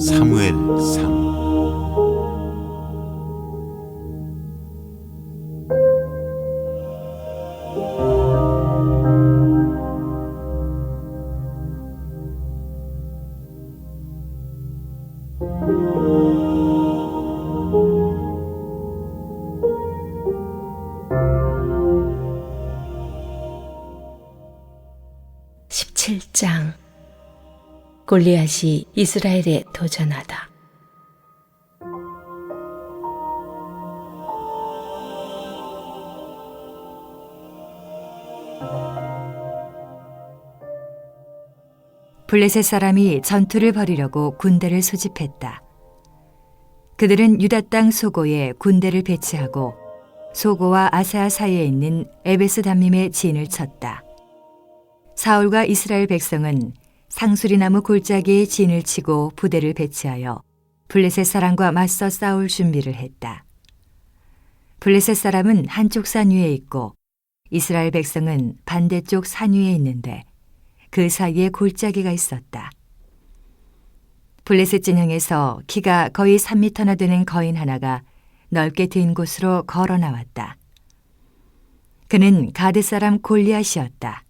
사무엘 3 골리앗이 이스라엘에 도전하다. 블레셋 사람이 전투를 벌이려고 군대를 소집했다. 그들은 유다 땅 소고에 군대를 배치하고 소고와 아사 사이에 있는 에베스 담림의 진을 쳤다. 사울과 이스라엘 백성은 상수리나무 골짜기에 진을 치고 부대를 배치하여 블레셋 사람과 맞서 싸울 준비를 했다. 블레셋 사람은 한쪽 산 위에 있고 이스라엘 백성은 반대쪽 산 위에 있는데 그 사이에 골짜기가 있었다. 블레셋 진영에서 키가 거의 3미터나 되는 거인 하나가 넓게 트인 곳으로 걸어 나왔다. 그는 가드 사람 골리앗이었다.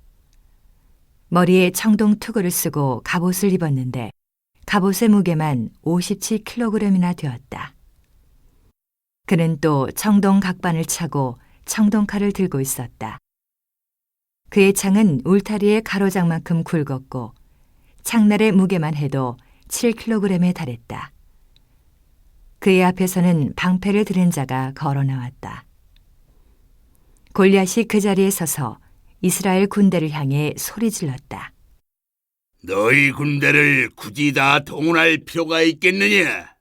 머리에 청동 투구를 쓰고 갑옷을 입었는데 갑옷의 무게만 57kg이나 되었다. 그는 또 청동 각반을 차고 청동칼을 들고 있었다. 그의 창은 울타리의 가로장만큼 굵었고 창날의 무게만 해도 7kg에 달했다. 그의 앞에서는 방패를 들은 자가 걸어 나왔다. 골리앗이 그 자리에 서서 이스라엘 군대를 향해 소리 질렀다. 너희 군대를 굳이 다 동원할 필요가 있겠느냐?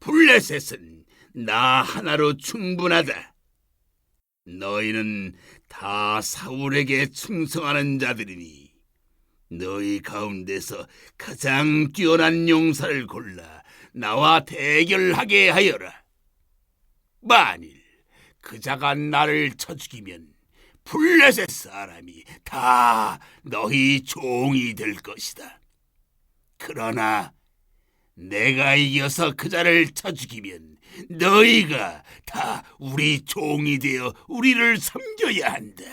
블레셋은 나 하나로 충분하다. 너희는 다 사울에게 충성하는 자들이니 너희 가운데서 가장 뛰어난 용사를 골라 나와 대결하게 하여라. 만일 그 자가 나를 쳐 죽이면 블레셋 사람이 다 너희 종이 될 것이다. 그러나 내가 이겨서 그 자를 쳐 죽이면 너희가 다 우리 종이 되어 우리를 섬겨야 한다.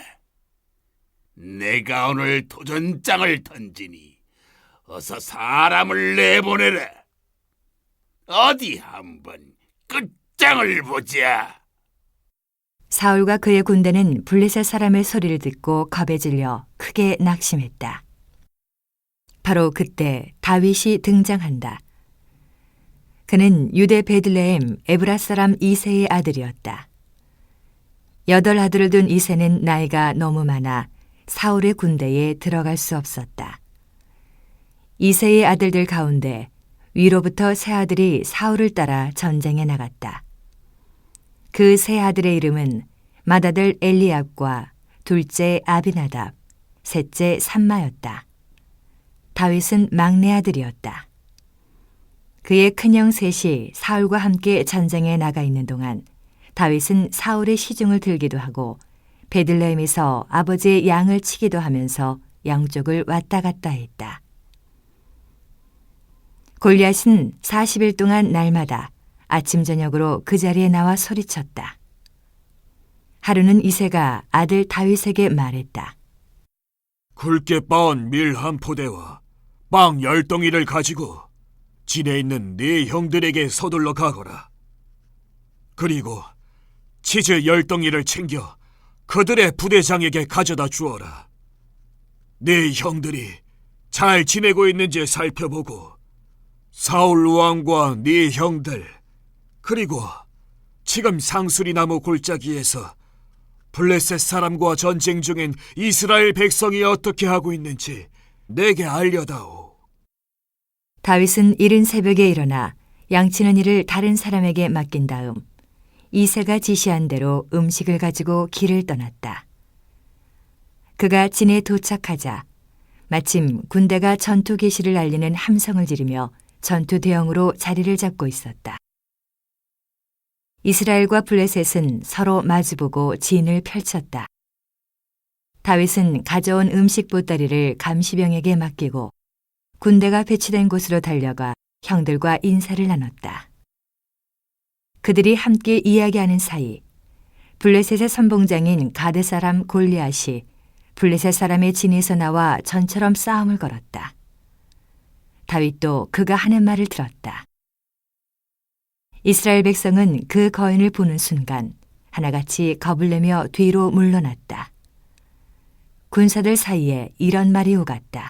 내가 오늘 도전장을 던지니 어서 사람을 내보내라. 어디 한번 끝장을 보자. 사울과 그의 군대는 블레셋 사람의 소리를 듣고 겁에 질려 크게 낙심했다. 바로 그때 다윗이 등장한다. 그는 유대 베들레헴 에브라 사람 이세의 아들이었다. 여덟 아들을 둔 이세는 나이가 너무 많아 사울의 군대에 들어갈 수 없었다. 이세의 아들들 가운데 위로부터 세 아들이 사울을 따라 전쟁에 나갔다. 그 세 아들의 이름은 맏아들 엘리압과 둘째 아비나답, 셋째 삼마였다. 다윗은 막내 아들이었다. 그의 큰형 셋이 사울과 함께 전쟁에 나가 있는 동안 다윗은 사울의 시중을 들기도 하고 베들레헴에서 아버지의 양을 치기도 하면서 양쪽을 왔다 갔다 했다. 골리앗은 40일 동안 날마다 아침 저녁으로 그 자리에 나와 소리쳤다. 하루는 이세가 아들 다윗에게 말했다. 굵게 빻은 밀 한 포대와 빵 열 덩이를 가지고 진에 있는 네 형들에게 서둘러 가거라. 그리고 치즈 열 덩이를 챙겨 그들의 부대장에게 가져다 주어라. 네 형들이 잘 지내고 있는지 살펴보고 사울 왕과 네 형들 그리고 지금 상수리 나무 골짜기에서 블레셋 사람과 전쟁 중인 이스라엘 백성이 어떻게 하고 있는지 내게 알려다오. 다윗은 이른 새벽에 일어나 양치는 일을 다른 사람에게 맡긴 다음 이세가 지시한 대로 음식을 가지고 길을 떠났다. 그가 진에 도착하자 마침 군대가 전투 개시를 알리는 함성을 지르며 전투 대형으로 자리를 잡고 있었다. 이스라엘과 블레셋은 서로 마주보고 진을 펼쳤다. 다윗은 가져온 음식 보따리를 감시병에게 맡기고 군대가 배치된 곳으로 달려가 형들과 인사를 나눴다. 그들이 함께 이야기하는 사이 블레셋의 선봉장인 가드 사람 골리앗이 블레셋 사람의 진에서 나와 전처럼 싸움을 걸었다. 다윗도 그가 하는 말을 들었다. 이스라엘 백성은 그 거인을 보는 순간 하나같이 겁을 내며 뒤로 물러났다. 군사들 사이에 이런 말이 오갔다.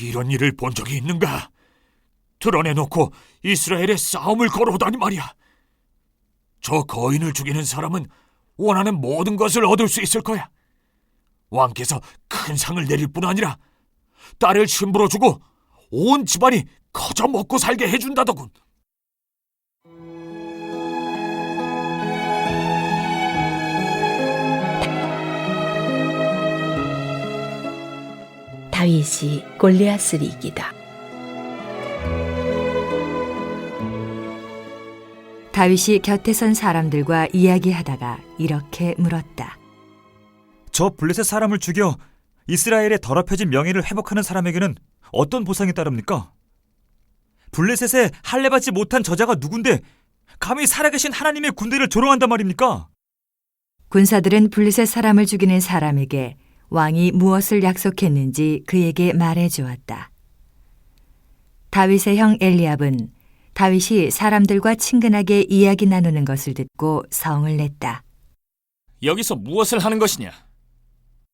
이런 일을 본 적이 있는가? 드러내놓고 이스라엘에 싸움을 걸어오다니 말이야. 저 거인을 죽이는 사람은 원하는 모든 것을 얻을 수 있을 거야. 왕께서 큰 상을 내릴 뿐 아니라 딸을 신부로 주고 온 집안이 거저 먹고 살게 해준다더군. 다윗이 골리앗을 이기다. 다윗이 곁에 선 사람들과 이야기하다가 이렇게 물었다. 저 블레셋 사람을 죽여 이스라엘의 더럽혀진 명예를 회복하는 사람에게는 어떤 보상이 따릅니까? 블레셋에 할례받지 못한 저자가 누군데 감히 살아계신 하나님의 군대를 조롱한단 말입니까? 군사들은 블리셋 사람을 죽이는 사람에게 왕이 무엇을 약속했는지 그에게 말해 주었다. 다윗의 형 엘리압은 다윗이 사람들과 친근하게 이야기 나누는 것을 듣고 성을 냈다. 여기서 무엇을 하는 것이냐?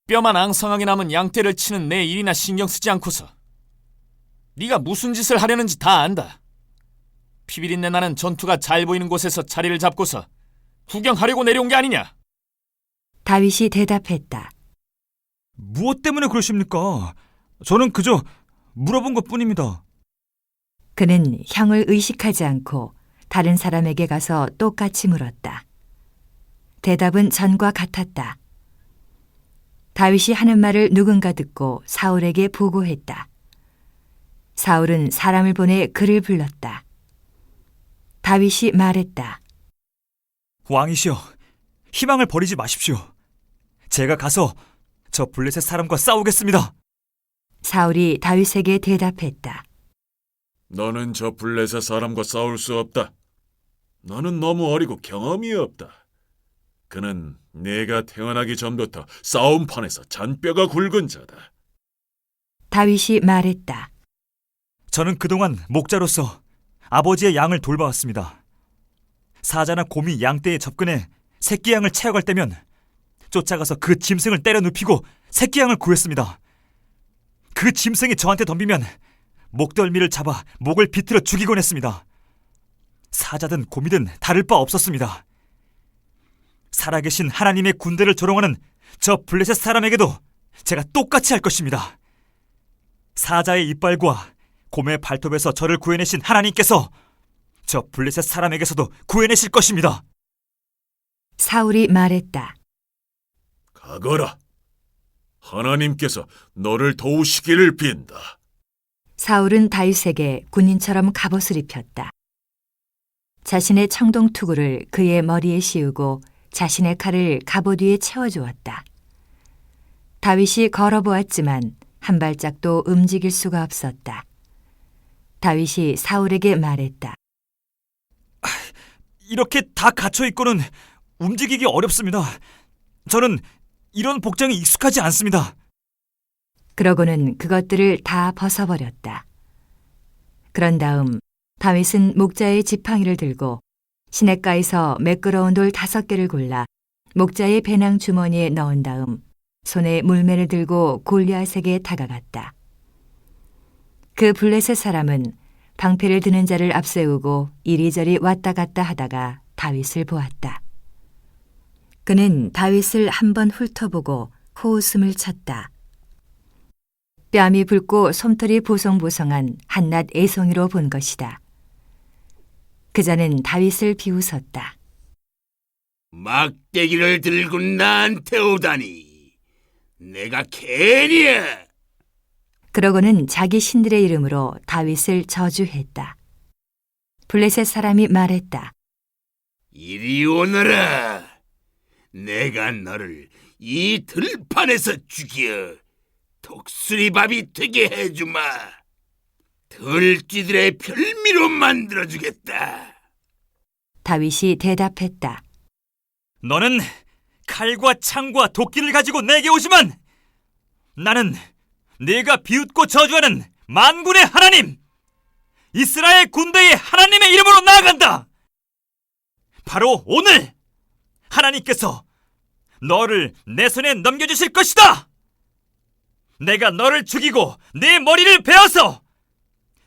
뼈만 앙상하게 남은 양떼를 치는 내 일이나 신경 쓰지 않고서 네가 무슨 짓을 하려는지 다 안다. 피비린내 나는 전투가 잘 보이는 곳에서 자리를 잡고서 구경하려고 내려온 게 아니냐? 다윗이 대답했다. 무엇 때문에 그러십니까? 저는 그저 물어본 것 뿐입니다. 그는 형을 의식하지 않고 다른 사람에게 가서 똑같이 물었다. 대답은 전과 같았다. 다윗이 하는 말을 누군가 듣고 사울에게 보고했다. 사울은 사람을 보내 그를 불렀다. 다윗이 말했다. 왕이시여, 희망을 버리지 마십시오. 제가 가서 저 블레셋 사람과 싸우겠습니다. 사울이 다윗에게 대답했다. 너는 저 블레셋 사람과 싸울 수 없다. 너는 너무 어리고 경험이 없다. 그는 내가 태어나기 전부터 싸움판에서 잔뼈가 굵은 자다. 다윗이 말했다. 저는 그동안 목자로서 아버지의 양을 돌봐왔습니다. 사자나 곰이 양떼에 접근해 새끼 양을 채워갈 때면 쫓아가서 그 짐승을 때려 눕히고 새끼 양을 구했습니다. 그 짐승이 저한테 덤비면 목덜미를 잡아 목을 비틀어 죽이곤 했습니다. 사자든 곰이든 다를 바 없었습니다. 살아계신 하나님의 군대를 조롱하는 저 블레셋 사람에게도 제가 똑같이 할 것입니다. 사자의 이빨과 곰의 발톱에서 저를 구해내신 하나님께서 저 블레셋 사람에게서도 구해내실 것입니다. 사울이 말했다. 가거라. 하나님께서 너를 도우시기를 빈다. 사울은 다윗에게 군인처럼 갑옷을 입혔다. 자신의 청동 투구를 그의 머리에 씌우고 자신의 칼을 갑옷 위에 채워주었다. 다윗이 걸어보았지만 한 발짝도 움직일 수가 없었다. 다윗이 사울에게 말했다. 이렇게 다 갇혀 있고는 움직이기 어렵습니다. 저는 이런 복장이 익숙하지 않습니다. 그러고는 그것들을 다 벗어버렸다. 그런 다음 다윗은 목자의 지팡이를 들고 시냇가에서 매끄러운 돌 다섯 개를 골라 목자의 배낭 주머니에 넣은 다음 손에 물매를 들고 골리앗에게 다가갔다. 그 블레셋 사람은 방패를 드는 자를 앞세우고 이리저리 왔다 갔다 하다가 다윗을 보았다. 그는 다윗을 한번 훑어보고 호웃음을 쳤다. 뺨이 붉고 솜털이 보송보송한 한낱 애송이로 본 것이다. 그자는 다윗을 비웃었다. 막대기를 들고 나한테 오다니. 내가 괜히야. 그러고는 자기 신들의 이름으로 다윗을 저주했다. 블레셋 사람이 말했다. 이리 오너라. 내가 너를 이 들판에서 죽여 독수리 밥이 되게 해주마. 들쥐들의 별미로 만들어주겠다. 다윗이 대답했다. 너는 칼과 창과 도끼를 가지고 내게 오지만 나는 네가 비웃고 저주하는 만군의 하나님 이스라엘 군대의 하나님의 이름으로 나아간다. 바로 오늘 하나님께서 너를 내 손에 넘겨주실 것이다. 내가 너를 죽이고 네 머리를 베어서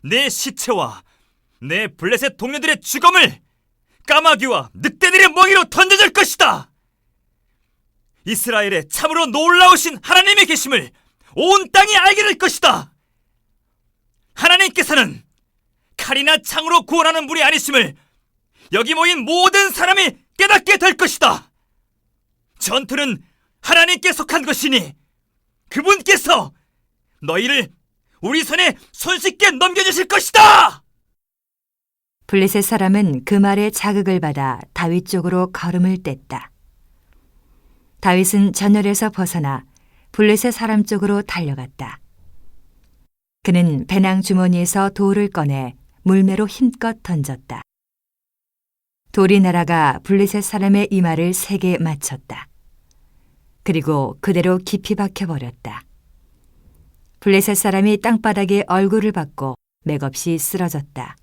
내 시체와 내 블레셋 동료들의 죽음을 까마귀와 늑대들의 멍이로 던져줄 것이다. 이스라엘에 참으로 놀라우신 하나님의 계심을 온 땅이 알게 될 것이다. 하나님께서는 칼이나 창으로 구원하는 분이 아니심을 여기 모인 모든 사람이 깨닫게 될 것이다. 전투는 하나님께 속한 것이니 그분께서 너희를 우리 손에 손쉽게 넘겨주실 것이다. 블레셋 사람은 그 말에 자극을 받아 다윗 쪽으로 걸음을 뗐다. 다윗은 전열에서 벗어나 블레셋 사람 쪽으로 달려갔다. 그는 배낭 주머니에서 돌을 꺼내 물매로 힘껏 던졌다. 날아가 블레셋 사람의 이마를 세게 맞췄다. 그리고 그대로 깊이 박혀버렸다. 블레셋 사람이 땅바닥에 얼굴을 받고 맥없이 쓰러졌다.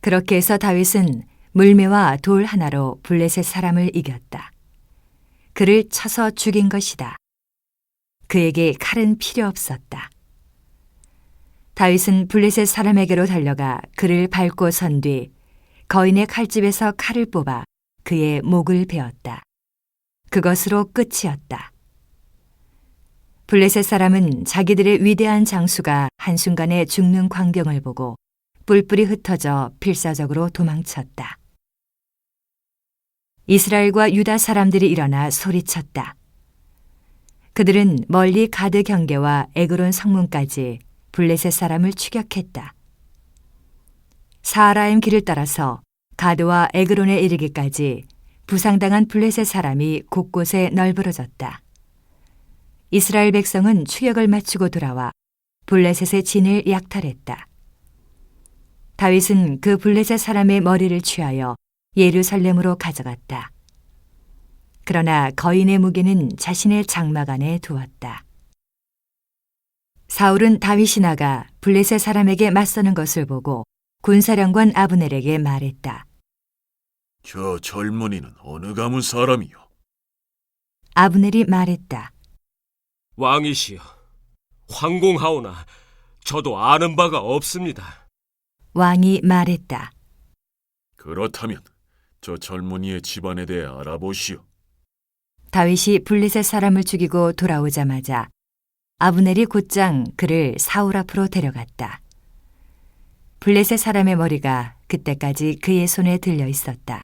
그렇게 해서 다윗은 물매와 돌 하나로 블레셋 사람을 이겼다. 그를 쳐서 죽인 것이다. 그에게 칼은 필요 없었다. 다윗은 블레셋 사람에게로 달려가 그를 밟고 선 뒤 거인의 칼집에서 칼을 뽑아 그의 목을 베었다. 그것으로 끝이었다. 블레셋 사람은 자기들의 위대한 장수가 한순간에 죽는 광경을 보고 뿔뿔이 흩어져 필사적으로 도망쳤다. 이스라엘과 유다 사람들이 일어나 소리쳤다. 그들은 멀리 가드 경계와 에그론 성문까지 블레셋 사람을 추격했다. 사하라임 길을 따라서 가드와 에그론에 이르기까지 부상당한 블레셋 사람이 곳곳에 널브러졌다. 이스라엘 백성은 추격을 마치고 돌아와 블레셋의 진을 약탈했다. 다윗은 그 블레셋 사람의 머리를 취하여 예루살렘으로 가져갔다. 그러나 거인의 무게는 자신의 장막 안에 두었다. 사울은 다윗이 나가 블레셋 사람에게 맞서는 것을 보고 군사령관 아브넬에게 말했다. 저 젊은이는 어느 가문 사람이요? 아브넬이 말했다. 왕이시여, 황공하오나 저도 아는 바가 없습니다. 왕이 말했다. 그렇다면 저 젊은이의 집안에 대해 알아보시오. 다윗이 블레셋 사람을 죽이고 돌아오자마자 아브넬이 곧장 그를 사울 앞으로 데려갔다. 블레셋 사람의 머리가 그때까지 그의 손에 들려 있었다.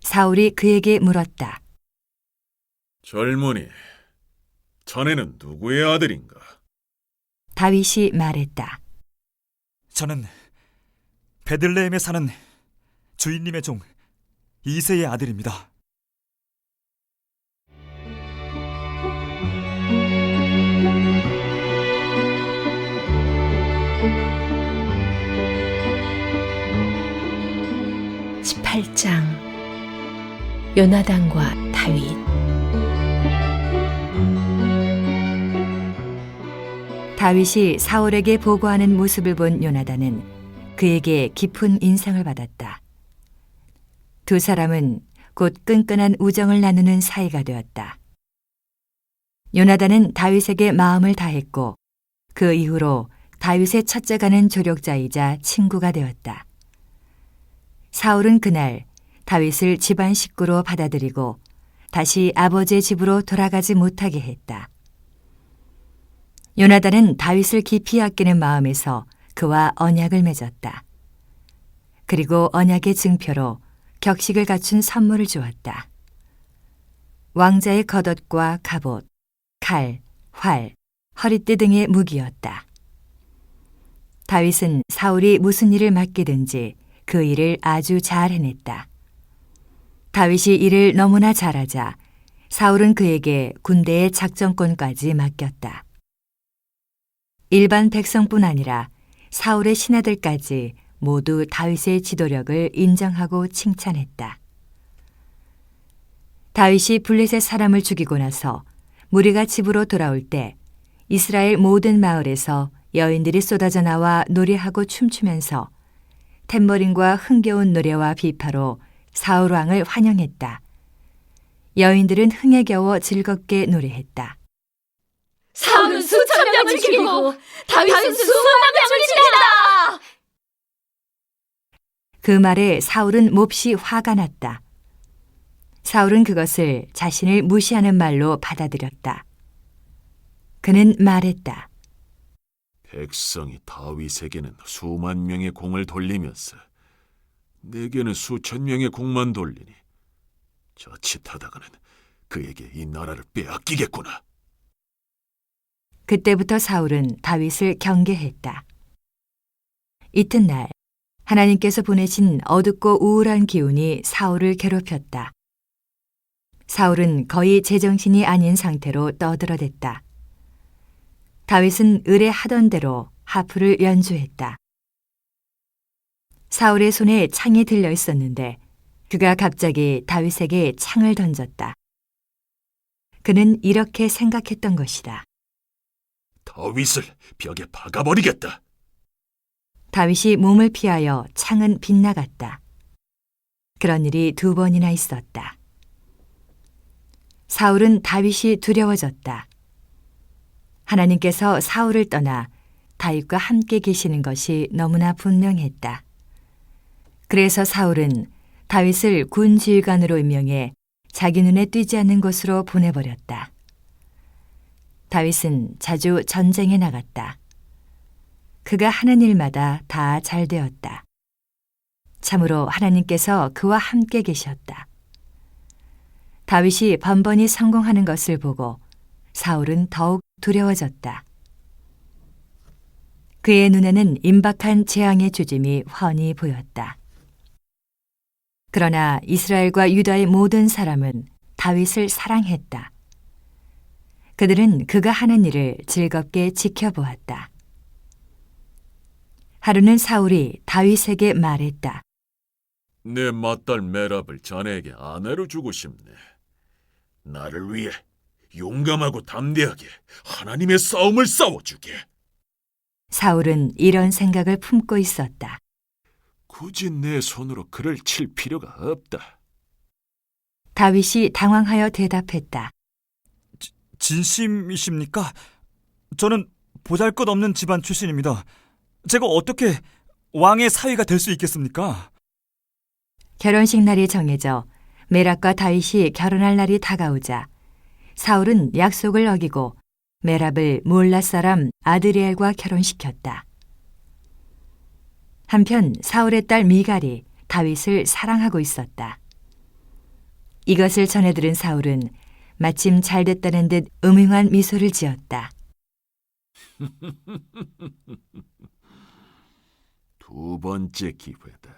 사울이 그에게 물었다. 젊은이, 자네는 누구의 아들인가? 다윗이 말했다. 저는 베들레헴에 사는 주인님의 종 이세의 아들입니다. 십팔 장 요나단과 다윗 다윗이 사울에게 보고하는 모습을 본 요나단은 그에게 깊은 인상을 받았다. 두 사람은 곧 끈끈한 우정을 나누는 사이가 되었다. 요나단은 다윗에게 마음을 다했고 그 이후로 다윗의 첫째 가는 조력자이자 친구가 되었다. 사울은 그날 다윗을 집안 식구로 받아들이고 다시 아버지의 집으로 돌아가지 못하게 했다. 요나단은 다윗을 깊이 아끼는 마음에서 그와 언약을 맺었다. 그리고 언약의 증표로 격식을 갖춘 선물을 주었다. 왕자의 겉옷과 갑옷, 칼, 활, 허리띠 등의 무기였다. 다윗은 사울이 무슨 일을 맡기든지 그 일을 아주 잘 해냈다. 다윗이 일을 너무나 잘하자 사울은 그에게 군대의 작전권까지 맡겼다. 일반 백성뿐 아니라 사울의 신하들까지 모두 다윗의 지도력을 인정하고 칭찬했다. 다윗이 블레셋 사람을 죽이고 나서 무리가 집으로 돌아올 때 이스라엘 모든 마을에서 여인들이 쏟아져 나와 노래하고 춤추면서 탬버린과 흥겨운 노래와 비파로 사울 왕을 환영했다. 여인들은 흥에 겨워 즐겁게 노래했다. 사울은 수천 명을 죽이고 다윗은 수만 명을 죽인다. 그 말에 사울은 몹시 화가 났다. 사울은 그것을 자신을 무시하는 말로 받아들였다. 그는 말했다. 백성이 다윗에게는 수만 명의 공을 돌리면서 내게는 수천 명의 공만 돌리니 자칫하다가는 그에게 이 나라를 빼앗기겠구나. 그때부터 사울은 다윗을 경계했다. 이튿날 하나님께서 보내신 어둡고 우울한 기운이 사울을 괴롭혔다. 사울은 거의 제정신이 아닌 상태로 떠들어댔다. 다윗은 을에 하던 대로 하프를 연주했다. 사울의 손에 창이 들려 있었는데 그가 갑자기 다윗에게 창을 던졌다. 그는 이렇게 생각했던 것이다. 다윗을 벽에 박아버리겠다. 다윗이 몸을 피하여 창은 빗나갔다. 그런 일이 두 번이나 있었다. 사울은 다윗이 두려워졌다. 하나님께서 사울을 떠나 다윗과 함께 계시는 것이 너무나 분명했다. 그래서 사울은 다윗을 군 지휘관으로 임명해 자기 눈에 띄지 않는 곳으로 보내버렸다. 다윗은 자주 전쟁에 나갔다. 그가 하는 일마다 다 잘 되었다. 참으로 하나님께서 그와 함께 계셨다. 다윗이 번번이 성공하는 것을 보고 사울은 더욱 두려워졌다. 그의 눈에는 임박한 재앙의 조짐이 훤히 보였다. 그러나 이스라엘과 유다의 모든 사람은 다윗을 사랑했다. 그들은 그가 하는 일을 즐겁게 지켜보았다. 하루는 사울이 다윗에게 말했다. 내 맏딸 메랍을 자네에게 아내로 주고 싶네. 나를 위해 용감하고 담대하게 하나님의 싸움을 싸워주게. 사울은 이런 생각을 품고 있었다. 굳이 내 손으로 그를 칠 필요가 없다. 다윗이 당황하여 대답했다. 진심이십니까? 저는 보잘것없는 집안 출신입니다. 제가 어떻게 왕의 사위가 될 수 있겠습니까? 결혼식 날이 정해져 메랍과 다윗이 결혼할 날이 다가오자 사울은 약속을 어기고 메랍을 몰라 사람 아드리엘과 결혼시켰다. 한편 사울의 딸 미갈이 다윗을 사랑하고 있었다. 이것을 전해 들은 사울은 마침 잘 됐다는 듯 음흉한 미소를 지었다. 두 번째 기회다.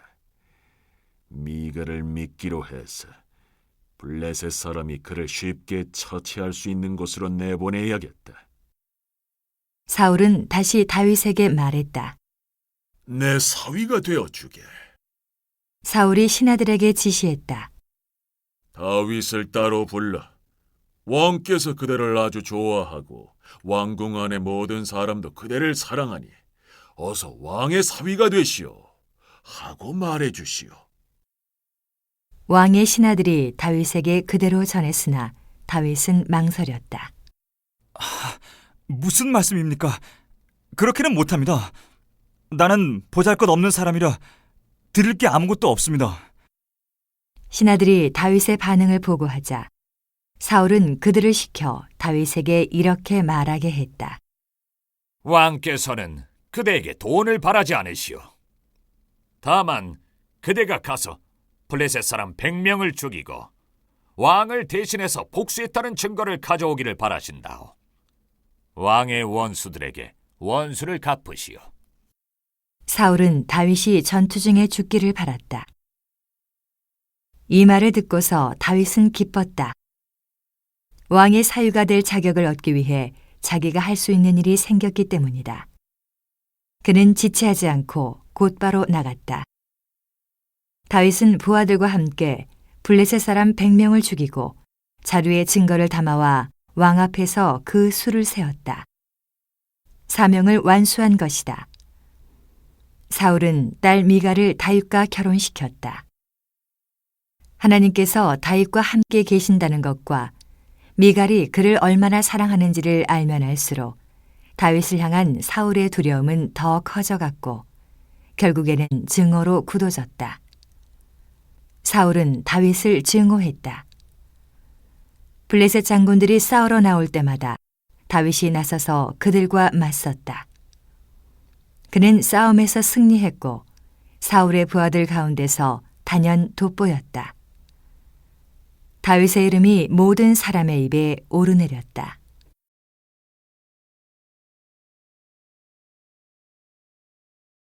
미가를 믿기로 해서 블레셋 사람이 그를 쉽게 처치할 수 있는 곳으로 내보내야겠다. 사울은 다시 다윗에게 말했다. 내 사위가 되어 주게. 사울이 신하들에게 지시했다. 다윗을 따로 불러. 왕께서 그대를 아주 좋아하고 왕궁 안의 모든 사람도 그대를 사랑하니 어서 왕의 사위가 되시오. 하고 말해 주시오. 왕의 신하들이 다윗에게 그대로 전했으나 다윗은 망설였다. 무슨 말씀입니까? 그렇게는 못합니다. 나는 보잘것 없는 사람이라 드릴 게 아무것도 없습니다. 신하들이 다윗의 반응을 보고하자 사울은 그들을 시켜 다윗에게 이렇게 말하게 했다. 왕께서는 그대에게 돈을 바라지 않으시오. 다만 그대가 가서 블레셋 사람 100명을 죽이고 왕을 대신해서 복수했다는 증거를 가져오기를 바라신다오. 왕의 원수들에게 원수를 갚으시오. 사울은 다윗이 전투 중에 죽기를 바랐다. 이 말을 듣고서 다윗은 기뻤다. 왕의 사유가 될 자격을 얻기 위해 자기가 할 수 있는 일이 생겼기 때문이다. 그는 지체하지 않고 곧바로 나갔다. 다윗은 부하들과 함께 블레셋 사람 100명을 죽이고 자루에 증거를 담아와 왕 앞에서 그 수를 세웠다. 사명을 완수한 것이다. 사울은 딸 미가를 다윗과 결혼시켰다. 하나님께서 다윗과 함께 계신다는 것과 미갈이 그를 얼마나 사랑하는지를 알면 알수록 다윗을 향한 사울의 두려움은 더 커져갔고 결국에는 증오로 굳어졌다. 사울은 다윗을 증오했다. 블레셋 장군들이 싸우러 나올 때마다 다윗이 나서서 그들과 맞섰다. 그는 싸움에서 승리했고 사울의 부하들 가운데서 단연 돋보였다. 다윗의 이름이 모든 사람의 입에 오르내렸다.